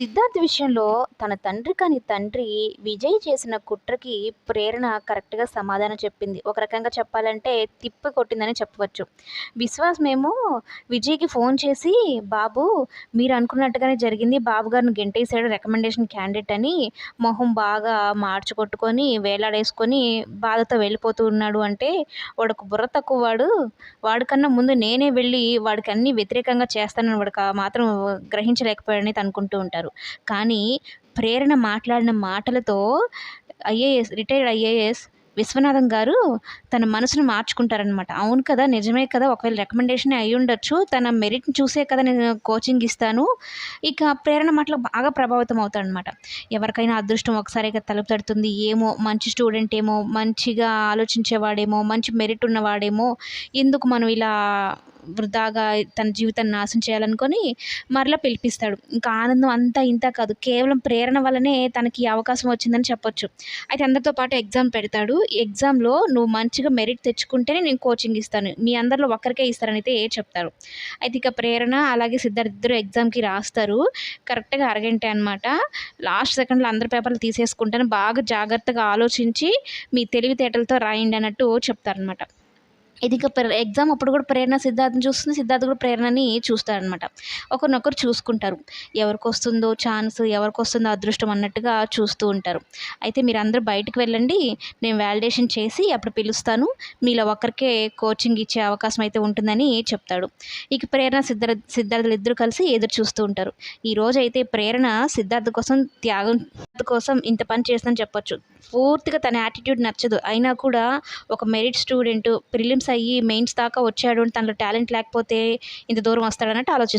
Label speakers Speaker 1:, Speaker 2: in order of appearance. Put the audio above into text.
Speaker 1: సిద్ధార్థ్ విషయంలో తన తండ్రి కాని తండ్రి విజయ్ చేసిన కుట్రకి ప్రేరణ కరెక్ట్గా సమాధానం చెప్పింది. ఒక రకంగా చెప్పాలంటే తిప్పి కొట్టిందని చెప్పవచ్చు. విశ్వాస్ మేము విజయ్కి ఫోన్ చేసి బాబు మీరు అనుకున్నట్టుగానే జరిగింది. బాబు గారిని గెంటేసాడు రికమెండేషన్ క్యాండిడేట్ అని మొహం బాగా మార్చుకొట్టుకొని వేలాడేసుకొని బాధతో వెళ్ళిపోతూ ఉన్నాడు అంటే వాడు బుర్ర తక్కువ వాడు. వాడికన్నా ముందు నేనే వెళ్ళి వాడికి అన్ని వ్యతిరేకంగా చేస్తానని వాడికి మాత్రం గ్రహించలేకపోయాడని అనుకుంటూ ఉంటారు. కానీ ప్రేరణ మాట్లాడిన మాటలతో ఐఏఎస్ రిటైర్డ్ ఐఏఎస్ విశ్వనాథం గారు తన మనసును మార్చుకుంటారనమాట అవును కదా నిజమే కదా ఒకవేళ రికమెండేషన్ అయి ఉండొచ్చు తన మెరిట్ని చూసే కదా నేను కోచింగ్ ఇస్తాను ఇక ప్రేరణ మాటలు బాగా ప్రభావితం అవుతాడనమాట ఎవరికైనా అదృష్టం ఒకసారిగా తలుపు తడుతుంది ఏమో మంచి స్టూడెంట్ ఏమో మంచిగా ఆలోచించేవాడేమో మంచి మెరిట్ ఉన్నవాడేమో ఎందుకు మనం ఇలా వృధాగా తన జీవితాన్ని నాశనం చేయాలనుకొని మరలా పిలిపిస్తాడు. ఇంకా ఆనందం అంతా ఇంత కాదు. కేవలం ప్రేరణ వల్లనే తనకి ఈ అవకాశం వచ్చిందని చెప్పొచ్చు. అయితే అందరితో పాటు ఎగ్జామ్ పెడతాడు. ఎగ్జామ్లో నువ్వు మంచిగా మెరిట్ తెచ్చుకుంటేనే నేను కోచింగ్ ఇస్తాను. మీ అందరిలో ఒక్కరికే ఇస్తారని అయితే చెప్తారు. అయితే ఇక ప్రేరణ అలాగే సిద్ధార్థ ఇద్దరు ఎగ్జామ్కి రాస్తారు. కరెక్ట్గా అరగంటే అనమాట లాస్ట్ సెకండ్లో అందరి పేపర్లు తీసేసుకుంటాను. బాగా జాగ్రత్తగా ఆలోచించి మీ తెలివితేటలతో రాయండి అన్నట్టు చెప్తారనమాట ఇది ఇక ఎగ్జామ్ అప్పుడు కూడా ప్రేరణ సిద్ధార్థని చూస్తుంది సిద్ధార్థ్ కూడా ప్రేరణని చూస్తారనమాట ఒకరినొకరు చూసుకుంటారు. ఎవరికి వస్తుందో ఛాన్స్ ఎవరికి వస్తుందో అదృష్టం అన్నట్టుగా చూస్తూ ఉంటారు. అయితే మీరు అందరూ బయటకు వెళ్ళండి నేను వ్యాలిడేషన్ చేసి అప్పుడు పిలుస్తాను. మీలో ఒకరికే కోచింగ్ ఇచ్చే అవకాశం అయితే ఉంటుందని చెప్తాడు. ఇక ప్రేరణ సిద్ధార్థ సిద్ధార్థులు ఇద్దరు కలిసి ఎదురు చూస్తూ ఉంటారు. ఈ రోజు అయితే ప్రేరణ సిద్ధార్థ కోసం త్యాగం కోసం ఇంత పని చేస్తుందని చెప్పొచ్చు. పూర్తిగా తన యాటిట్యూడ్ నచ్చదు. అయినా కూడా ఒక మెరిట్ స్టూడెంట్ ప్రిలిమ్స్ అయ్యి మెయిన్స్ దాకా వచ్చాడు తనలో టాలెంట్ లేకపోతే ఇంత దూరం వస్తాడన్నట్టు ఆలోచిస్తాడు.